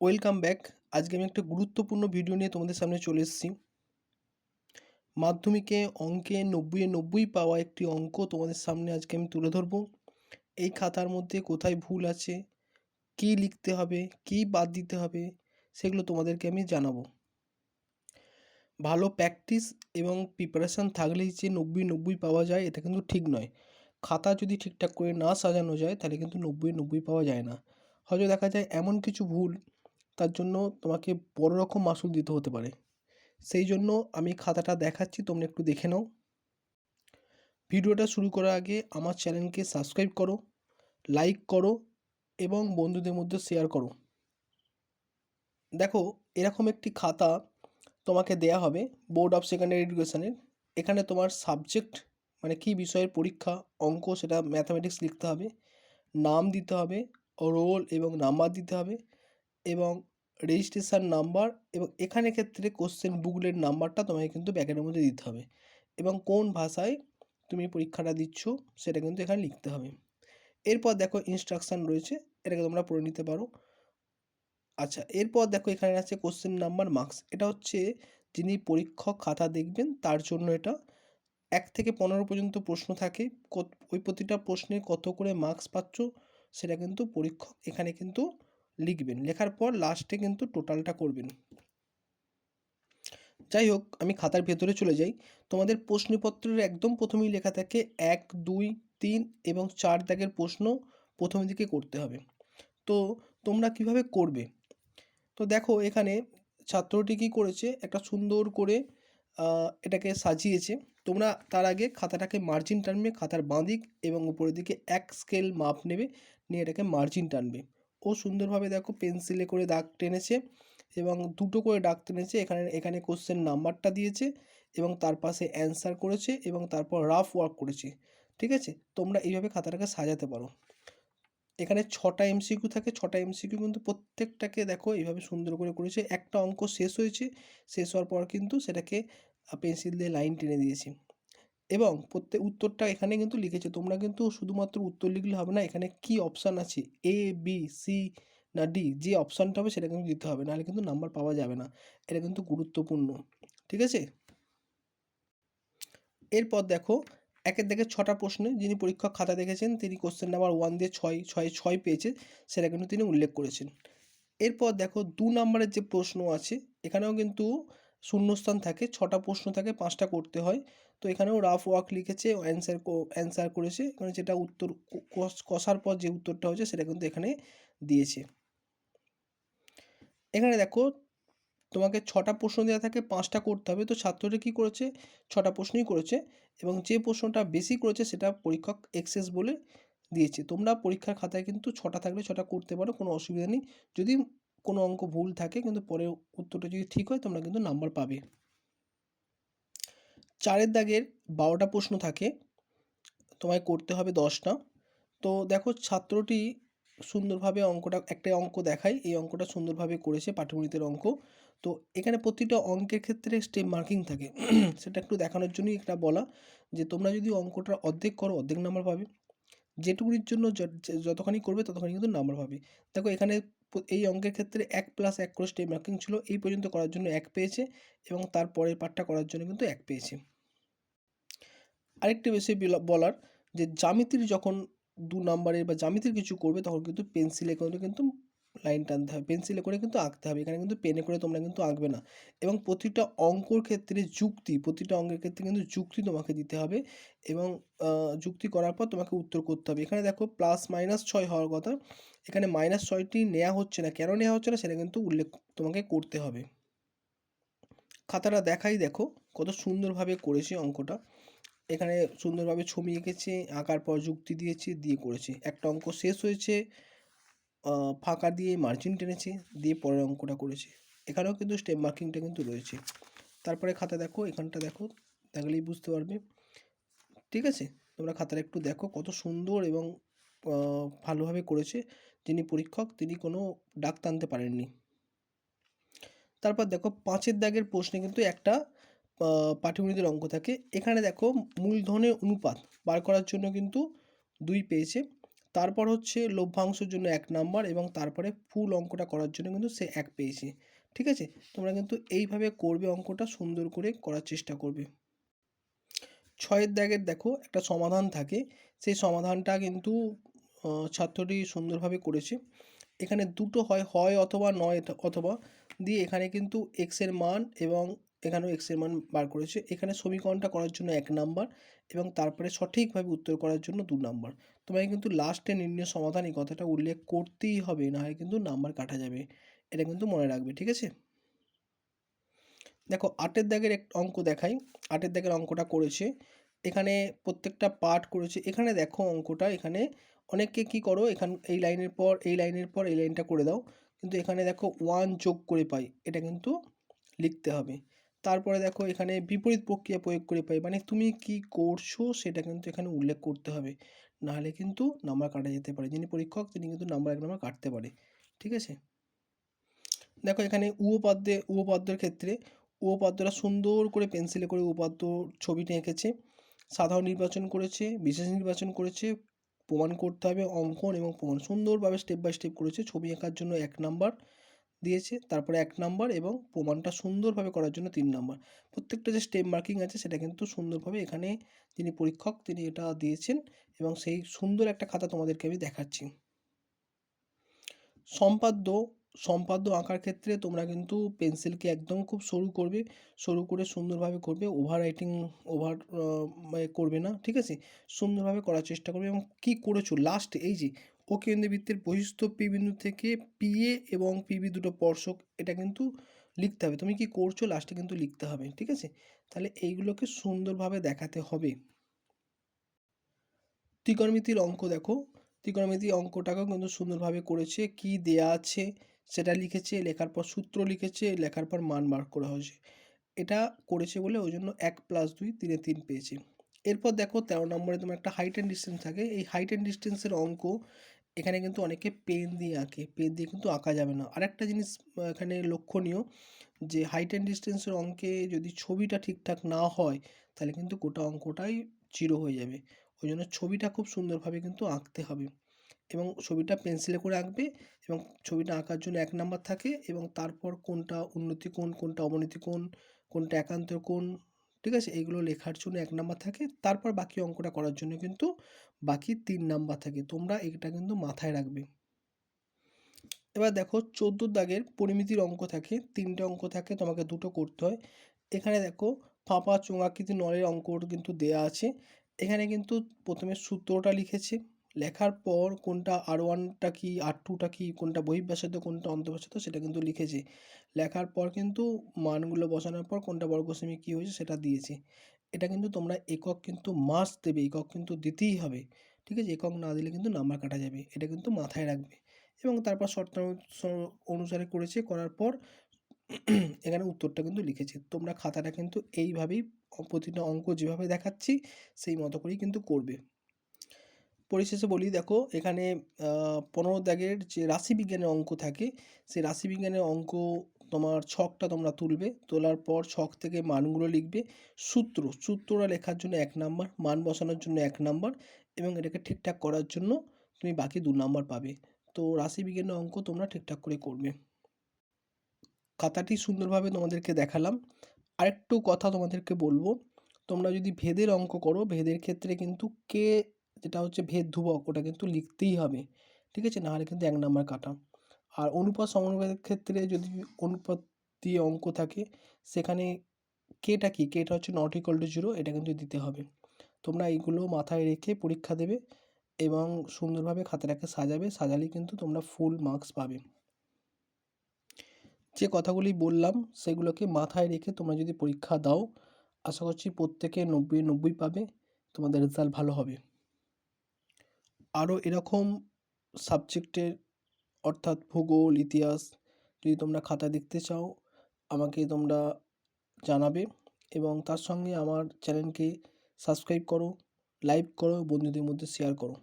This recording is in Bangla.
ওয়েলকাম ব্যাক আজকে আমি একটা গুরুত্বপূর্ণ ভিডিও নিয়ে তোমাদের সামনে চলে এসেছি। মাধ্যমিকে অঙ্কে নব্বইয়ে নব্বই পাওয়া একটি অঙ্ক তোমাদের সামনে আজকে আমি তুলে ধরবো। এই খাতার মধ্যে কোথায় ভুল আছে, কী লিখতে হবে, কী বাদ দিতে হবে, সেগুলো তোমাদেরকে আমি জানাব। ভালো প্র্যাকটিস এবং প্রিপারেশান থাকলেই যে নব্বই নব্বই পাওয়া যায়, এটা কিন্তু ঠিক নয়। খাতা যদি ঠিকঠাক করে না সাজানো যায়, তাহলে কিন্তু নব্বই নব্বই পাওয়া যায় না। হয়তো দেখা যায় এমন কিছু ভুল তার জন্য তোমাকে বড় রকম মাসুল দিতে হতে পারে। সেই জন্য আমি খাতাটা দেখাচ্ছি, তোমরা একটু দেখে নাও। ভিডিওটা শুরু করার আগে আমার চ্যানেলকে সাবস্ক্রাইব করো, লাইক করো এবং বন্ধুদের মধ্যে শেয়ার করো। দেখো, এরকম একটি খাতা তোমাকে দেয়া হবে বোর্ড অফ সেকেন্ডারি এডুকেশনের। এখানে তোমার সাবজেক্ট মানে কী বিষয়ের পরীক্ষা, অঙ্ক সেটা ম্যাথামেটিক্স লিখতে হবে, নাম দিতে হবে, রোল এবং নাম্বার দিতে হবে এবং রেজিস্ট্রেশন নাম্বার এবং এখানে ক্ষেত্রে কোশ্চেন বুকলেট নাম্বারটা তোমাকে কিন্তু ব্যাকেটের মধ্যে দিতে হবে। এবং কোন ভাষায় তুমি পরীক্ষাটা দিচ্ছ সেটা কিন্তু এখানে লিখতে হবে। এরপর দেখো ইনস্ট্রাকশান রয়েছে, এটাকে তোমরা পড়ে নিতে পারো। আচ্ছা এরপর দেখো এখানে আছে কোশ্চেন নাম্বার মার্কস এটা হচ্ছে যিনি পরীক্ষক খাতা দেখবেন তার জন্য এটা। এক থেকে পনেরো পর্যন্ত প্রশ্ন থাকে ওই প্রতিটা প্রশ্নে কত করে মার্কস পাচ্ছ সেটা কিন্তু পরীক্ষক এখানে কিন্তু লিখবেন। লেখার পর লাস্টে কিন্তু টোটালটা করবেন। যাই হোক, আমি খাতার ভেতরে চলে যাই। তোমাদের প্রশ্নপত্রের একদম প্রথমেই লেখা থাকে এক, দুই, তিন এবং চার দাগের প্রশ্ন প্রথমের দিকে করতে হবে। তো তোমরা কীভাবে করবে? তো দেখো, এখানে ছাত্রটি কী করেছে? একটা সুন্দর করে এটাকে সাজিয়েছে। তোমরা তার আগে খাতাটাকে মার্জিন টানবে, খাতার বাঁ দিক এবং উপরের দিকে এক স্কেল মাপ নেবে, নিয়ে এটাকে মার্জিন টানবে। ও সুন্দরভাবে দেখো পেন্সিলে করে দাগ টেনেছে এবং দুটো করে দাগ টেনেছে। এখানে এখানে কোশ্চেন নাম্বারটা দিয়েছে এবং তার পাশে অ্যান্সার করেছে এবং তারপর রাফ ওয়ার্ক করেছে। ঠিক আছে? তোমরা এইভাবে খাতাটাকে সাজাতে পারো। এখানে ছটা এমসিকিউ থাকে। ছটা এমসিকিউ কিন্তু প্রত্যেকটাকে দেখো এইভাবে সুন্দর করে করেছে। একটা অঙ্ক শেষ হয়েছে। শেষ হওয়ার পর কিন্তু সেটাকে পেন্সিল দিয়ে লাইন টেনে দিয়েছি। এবং প্রত্যেক উত্তরটা এখানে কিন্তু লিখেছে। তোমরা কিন্তু শুধুমাত্র উত্তর লিখলে হবে না, এখানে কি অপশান আছে? এ বি সি না ডি যে অপশানটা হবে সেটা কিন্তু দিতে হবে, নাহলে কিন্তু নাম্বার পাওয়া যাবে না। এটা কিন্তু গুরুত্বপূর্ণ, ঠিক আছে? এরপর দেখো, একের দেখে ছটা প্রশ্নে যিনি পরীক্ষক খাতা দেখেছেন, তিনি কোশ্চেন নাম্বার ওয়ান দিয়ে ছয় ছয় ছয় পেয়েছে, সেটা কিন্তু তিনি উল্লেখ করেছেন। এরপর দেখো, দু নম্বরের যে প্রশ্ন আছে, এখানেও কিন্তু শূন্যস্থান থাকে, ছটা প্রশ্ন থাকে, পাঁচটা করতে হয়। তো এখানেও রাফ ওয়ার্ক লিখেছে অ্যান্সার অ্যান্সার করেছে। এখানে যেটা উত্তর কষার পর যে উত্তরটা হয়েছে সেটা কিন্তু এখানে দিয়েছে। এখানে দেখো, তোমাকে ছটা প্রশ্ন দেওয়া থাকে, পাঁচটা করতে হবে। তো ছাত্রটা কী করেছে? ছটা প্রশ্নই করেছে এবং যে প্রশ্নটা বেশি করেছে সেটা পরীক্ষক এক্সেস বলে দিয়েছে। তোমরা পরীক্ষার খাতায় কিন্তু ছটা থাকলে ছটা করতে পারো, কোনো অসুবিধা নেই। যদি কোনো অঙ্ক ভুল থাকে, কিন্তু পরে উত্তরটা যদি ঠিক হয়, তোমরা কিন্তু নাম্বার পাবে। চারের দাগের বারোটা প্রশ্ন থাকে। তোমায় করতে হবে দশটা। তো দেখো ছাত্রটি সুন্দরভাবে অঙ্কটা, একটা অঙ্ক দেখায় এই অঙ্কটা সুন্দরভাবে করেছে পাঠ্যগণিতের অঙ্ক। তো এখানে প্রতিটা অঙ্কের ক্ষেত্রে স্টেপ মার্কিং থাকে। সেটা একটু দেখানোর জন্যই একটা বলা যে, তোমরা যদি অঙ্কটা অর্ধেক করো, অর্ধেক নাম্বার পাবে। যেটুকুনির জন্য যতখানি করবে, ততখানি কিন্তু নাম্বার পাবে। দেখো এখানে এই অঙ্কের ক্ষেত্রে এক প্লাস এক করে স্টেপ মার্কিং ছিল। এই পর্যন্ত করার জন্য এক পেয়েছে এবং তারপরের পার্টটা করার জন্য কিন্তু এক পেয়েছে। আরেকটি বেশি বলার যে জামিতির যখন দু নাম্বারের বা জামিতির কিছু করবে, তখন কিন্তু পেন্সিলে করে কিন্তু লাইন টানতে হবে। পেন্সিলে করে কিন্তু আঁকতে হবে। এখানে কিন্তু পেনে করে তোমরা কিন্তু আঁকবে না। এবং প্রতিটা অঙ্কর ক্ষেত্রে যুক্তি, প্রতিটা অঙ্কের ক্ষেত্রে কিন্তু যুক্তি তোমাকে দিতে হবে এবং যুক্তি করার পর তোমাকে উত্তর করতে হবে। এখানে দেখো প্লাস মাইনাস ছয় হওয়ার কথা। এখানে মাইনাস ছয়টি নেওয়া হচ্ছে না। কেন নেওয়া হচ্ছে না সেটা কিন্তু উল্লেখ তোমাকে করতে হবে। খাতাটা দেখাই দেখো কত সুন্দরভাবে করেছি অঙ্কটা। এখানে সুন্দরভাবে ছবি এঁকেছে, আঁকার পর যুক্তি দিয়েছে, দিয়ে করেছে। একটা অঙ্ক শেষ হয়েছে ফাঁকা দিয়ে মার্জিন টেনেছে, দিয়ে পরের অঙ্কটা করেছে। এখানেও কিন্তু স্টেপ মার্কিংটা কিন্তু রয়েছে। তারপরে খাতা দেখো, এখানটা দেখো, দেখলেই বুঝতে পারবে। ঠিক আছে? তোমরা খাতাটা একটু দেখো, কত সুন্দর এবং ভালোভাবে করেছে। যিনি পরীক্ষক, তিনি কোনো ডাক টানতে পারেননি। তারপর দেখো, পাঁচের দাগের প্রশ্নে কিন্তু একটা পাটিগণিতের অঙ্ক থাকে। এখানে দেখো মূলধনের অনুপাত বার করার জন্য কিন্তু দুই পেয়েছে। তারপর হচ্ছে লভ্যাংশের জন্য এক নাম্বার এবং তারপরে ফুল অঙ্কটা করার জন্য কিন্তু সে এক পেয়েছে। ঠিক আছে? তোমরা কিন্তু এইভাবে করবে অঙ্কটা, সুন্দর করে করার চেষ্টা করবে। ছয়ের দাগের দেখো একটা সমাধান থাকে। সেই সমাধানটা কিন্তু ছাত্রটি সুন্দরভাবে করেছে। এখানে দুটো হয় হয় অথবা নয় অথবা, দিয়ে এখানে কিন্তু এক্সের মান এবং এখানেও এক্সের মান বার করেছে। এখানে সমীকরণটা করার জন্য এক নাম্বার এবং তারপরে সঠিকভাবে উত্তর করার জন্য দু নাম্বার। তোমাকে কিন্তু লাস্টে নির্ণয় সমাধান এই কথাটা উল্লেখ করতেই হবে, না হয় কিন্তু নাম্বার কাটা যাবে। এটা কিন্তু মনে রাখবে, ঠিক আছে? দেখো, আটের দাগের এক অঙ্ক দেখাই। আটের দাগের অঙ্কটা করেছে। এখানে প্রত্যেকটা পার্ট করেছে। এখানে দেখো অঙ্কটা, এখানে অনেককে কি করো, এখান, এই লাইনের পর, এই লাইনের পর এই লাইনটা করে দাও। কিন্তু এখানে দেখো ওয়ান যোগ করে পাই, এটা কিন্তু লিখতে হবে। তারপরে দেখো এখানে বিপরীত প্রক্রিয়া প্রয়োগ করে পাই। মানে তুমি কি করছ সেটা কিন্তু এখানে উল্লেখ করতে হবে। নাহলে কিন্তু নাম্বার কাটা যেতে পারে। যিনি পরীক্ষক, তিনি কিন্তু নাম্বার এক নাম্বার কাটতে পারে। ঠিক আছে? দেখো এখানে উপপাদ্যে, উপপাদ্যের ক্ষেত্রে উপপাদ্যটা সুন্দর করে পেন্সিলে করে উপপাদ্য ছবিটা এঁকেছে। সাধারণ নির্বাচন করেছে, বিশেষ নির্বাচন করেছে, প্রমাণ করতে হবে অঙ্কন এবং প্রমাণ। সুন্দরভাবে স্টেপ বাই স্টেপ করেছে। ছবি আঁকার জন্য এক নাম্বার দিয়েছে, তারপরে এক নম্বর এবং প্রমাণটা সুন্দরভাবে করার জন্য তিন নম্বর প্রত্যেকটা যে স্টেপ মার্কিং আছে, সেটা কিন্তু সুন্দরভাবে এখানে তিনি পরীক্ষক, তিনি এটা দিয়েছেন এবং সেই সুন্দর একটা খাতা তোমাদেরকে আমি দেখাচ্ছি। সম্পাদ্য সম্পাদ্য আঁকার ক্ষেত্রে তোমরা কিন্তু পেন্সিলকে একদম খুব সরু করবে, সরু করে সুন্দরভাবে করবে ওভার রাইটিং ওভার করবে না, ঠিক আছে? সুন্দরভাবে করার চেষ্টা করবে এবং কী করেছ? লাস্ট এই যে ও কেন্দ্রবৃত্তের বহিস্থ পি বিন্দু থেকে পিএ এবং পিবি দুটো স্পর্শক, এটা কিন্তু লিখতে হবে। তুমি কি করছ? লাস্টে কিন্তু লিখতে হবে, ঠিক আছে? তাহলে এইগুলোকে সুন্দরভাবে দেখাতে হবে। ত্রিকোণমিতির অঙ্ক দেখো। ত্রিকোণমিতি অঙ্কটাকেও কিন্তু সুন্দরভাবে করেছে। কি দেয়া আছে, সেটা লিখেছে, লেখার পর সূত্র লিখেছে, লেখার পর মান বার করা হয়েছে। এটা করেছে বলে ওই জন্য এক প্লাস দুই তিনে তিন পেয়েছে। এরপর দেখো তেরো নম্বরে তোমার একটা হাইট অ্যান্ড ডিস্টেন্স থাকে। এই হাইট অ্যান্ড ডিস্টেন্সের অঙ্ক এখানে কিন্তু অনেকে পেন দিয়ে আঁকে। পেন দিয়ে কিন্তু আঁকা যাবে না। আরেকটা জিনিস এখানে লক্ষণীয় যে হাইট অ্যান্ড ডিস্টেন্সের অঙ্কে যদি ছবিটা ঠিকঠাক না হয়, তাহলে কিন্তু গোটা অঙ্কটাই জিরো হয়ে যাবে। ওই জন্য ছবিটা খুব সুন্দরভাবে কিন্তু আঁকতে হবে। এবং ছবিটা পেন্সিলে করে আঁকবে এবং ছবিটা আঁকার জন্য এক নাম্বার থাকে এবং তারপর কোনটা উন্নতি কোন, কোনটা অবনতি কোন, কোনটা একান্ত কোন, ঠিক আছে? এইগুলো লেখার জন্য এক নাম্বার থাকে। তারপর বাকি অঙ্কটা করার জন্য কিন্তু বাকি তিন নাম্বার থাকে। তোমরা এটা কিন্তু মাথায় রাখবে। এবার দেখো, চোদ্দ দাগের পরিমিতির অঙ্ক থাকে। তিনটে অঙ্ক থাকে, তোমাকে দুটো করতে হয়। এখানে দেখো, ফাঁপা, চোঙাকৃতি, নলের অঙ্ক কিন্তু দেয়া আছে। এখানে কিন্তু প্রথমে সূত্রটা লিখেছে। লেখার পর কোনটা আর ওয়ানটা কি আর টুটা কি, কোনটা বহিঃব্যাসার্ধ কোনটা অন্তঃব্যাসার্ধ সেটা কিন্তু লিখেছে। লেখার পর কিন্তু মানগুলো বসানোর পর কোনটা বর্গসেমি কী হয়েছে সেটা দিয়েছে। এটা কিন্তু তোমরা একক কিন্তু মাস দেবে, একক কিন্তু দিতেই হবে। ঠিক আছে? একক না দিলে কিন্তু নাম্বার কাটা যাবে, এটা কিন্তু মাথায় রাখবে। এবং তারপর শর্ত অনুসারে করেছে, করার পর এখানে উত্তরটা কিন্তু লিখেছে। তোমরা খাতাটা কিন্তু এইভাবেই প্রতিটা অঙ্ক যেভাবে দেখাচ্ছি, সেই মতো করেই কিন্তু করবে। পরিশেষে বলি, দেখো, এখানে পনেরো দাগের যে রাশিবিজ্ঞানের অঙ্ক থাকে, সেই রাশিবিজ্ঞানের অঙ্ক তোমার ছকটা তোমরা তুলবে, তোলার পর ছক থেকে মানগুলো লিখবে, সূত্র, সূত্রটা লেখার জন্য এক নাম্বার, মান বসানোর জন্য এক নাম্বার এবং এটাকে ঠিকঠাক করার জন্য তুমি বাকি দু নাম্বার পাবে। তো রাশিবিজ্ঞানের অঙ্ক তোমরা ঠিকঠাক করে করবে। খাতাটি সুন্দরভাবে তোমাদেরকে দেখালাম। আরেকটু কথা তোমাদেরকে বলব। তোমরা যদি ভেদের অঙ্ক করো, ভেদের ক্ষেত্রে কিন্তু কে যেটা হচ্ছে ভেদ ধ্রুবক ওটা কিন্তু লিখতেই হবে। ঠিক আছে? নাহলে কিন্তু এক নাম্বার কাটা। আর অনুপাত সমানুপাতের ক্ষেত্রে যদি অনুপাত দিয়ে অঙ্ক থাকে, সেখানে কেটা কি? কেটা হচ্ছে নট ইকুয়াল টু জিরো এটা কিন্তু দিতে হবে। তোমরা এইগুলো মাথায় রেখে পরীক্ষা দেবে এবং সুন্দরভাবে খাতাটাকে সাজাবে। সাজালেই কিন্তু তোমরা ফুল মার্কস পাবে। যে কথাগুলি বললাম সেগুলোকে মাথায় রেখে তোমরা যদি পরীক্ষা দাও, আশা করছি প্রত্যেকে নব্বই নব্বই পাবে, তোমাদের রেজাল্ট ভালো হবে। আরও এরকম সাবজেক্টের অর্থাৎ ভূগোল, ইতিহাস যদি তোমরা খাতা দেখতে চাও, আমাকে তোমরা জানাবে এবং তার সঙ্গে আমার চ্যানেলকে সাবস্ক্রাইব করো লাইক করো, বন্ধুদের মধ্যে শেয়ার করো।